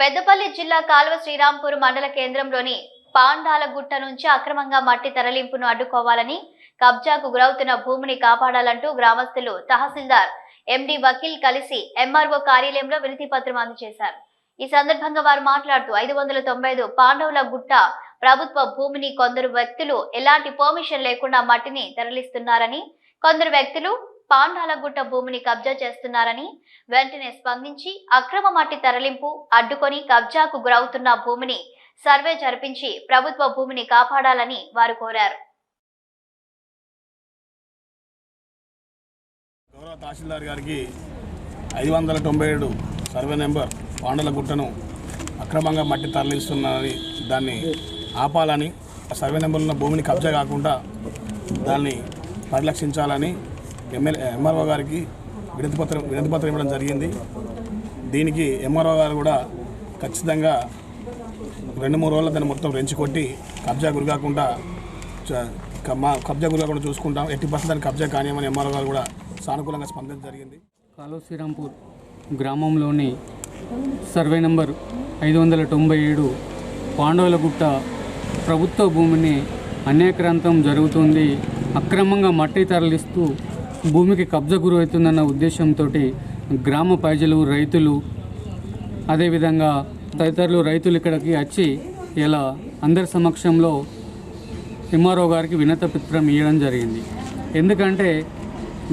పెద్దపల్లి జిల్లా కాల్వ శ్రీరాంపూర్ మండల కేంద్రంలోని పాండాల గుట్ట నుంచి అక్రమంగా మట్టి తరలింపును అడ్డుకోవాలని కబ్జాకు గురవుతున్న భూమిని కాపాడాలంటూ గ్రామస్తులు తహసీల్దార్ ఎండి వకీల్ కలిసి ఎంఆర్ఓ కార్యాలయంలో వినతి పత్రం అందజేశారు. ఈ సందర్భంగా వారు మాట్లాడుతూ ఐదు వందల తొంభై ఐదు పాండవుల గుట్ట ప్రభుత్వ భూమిని కొందరు వ్యక్తులు ఎలాంటి పర్మిషన్ లేకుండా మట్టిని తరలిస్తున్నారని కొందరు వ్యక్తులు పాండాలగుట్ట భూమిని కబ్జా చేస్తున్నారని వెంటనే స్పందించి అక్రమ మట్టి తరలింపు అడ్డుకొని కబ్జాకు గురవుతున్న భూమిని సర్వే జరిపించి ప్రభుత్వ భూమిని కాపాడాలని వారు కోరారు. గౌరవ తహసీల్దార్ గారికి ఐదు వందల తొంభై ఏడు సర్వే నెంబర్ పాండల గుట్టను అక్రమంగా మట్టి తరలిస్తున్నారని దాన్ని ఆపాలని సర్వే నెంబర్ ఉన్న భూమిని కబ్జా కాకుండా దాన్ని పరిరక్షించాలని ఎమ్మెల్యే ఎంఆర్ఓ గారికి వినతి పత్రం వినతి పత్రం ఇవ్వడం జరిగింది. దీనికి ఎంఆర్ఓ గారు కూడా ఖచ్చితంగా రెండు మూడు రోజులు దాన్ని మొత్తం రెంచి కొట్టి కబ్జా గురి కాకుండా చ- మా కబ్జా గురి కాకుండా చూసుకుంటాం. ఎట్టి పర్సెంట్ దాన్ని కబ్జా కానియమని ఎంఆర్ఓ గారు కూడా సానుకూలంగా స్పందించడం జరిగింది. కాలో శ్రీరాంపూర్ గ్రామంలోని సర్వే నంబర్ ఐదు వందల తొంభై ఏడు పాండవులగుట్ట ప్రభుత్వ భూమిని అన్యాక్రాంతం జరుగుతుంది. అక్రమంగా మట్టి తరలిస్తూ భూమికి కబ్జా గురవుతుందన్న ఉద్దేశంతో గ్రామ ప్రజలు రైతులు అదేవిధంగా తదితరులు రైతులు ఇక్కడికి వచ్చి ఇలా అందరి సమక్షంలో ఎంఆర్ఓ గారికి వినత పత్రం ఇవ్వడం జరిగింది. ఎందుకంటే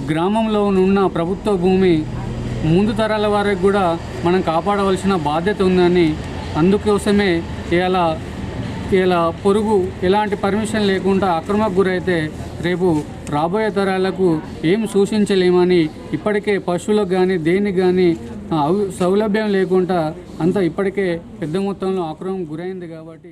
గ్రామంలో ఉన్న ప్రభుత్వ భూమి ముందు తరాల వారికి కూడా మనం కాపాడవలసిన బాధ్యత ఉందని అందుకోసమే ఇలా ఇలా పొరుగు ఎలాంటి పర్మిషన్ లేకుండా అక్రమకు గురైతే రేపు రాబోయే తరాలకు ఏం సూచించలేమని ఇప్పటికే పశువులకు కానీ దేనికి కానీ సౌలభ్యం లేకుండా అంతా ఇప్పటికే పెద్ద మొత్తంలో ఆక్రమం గురైంది కాబట్టి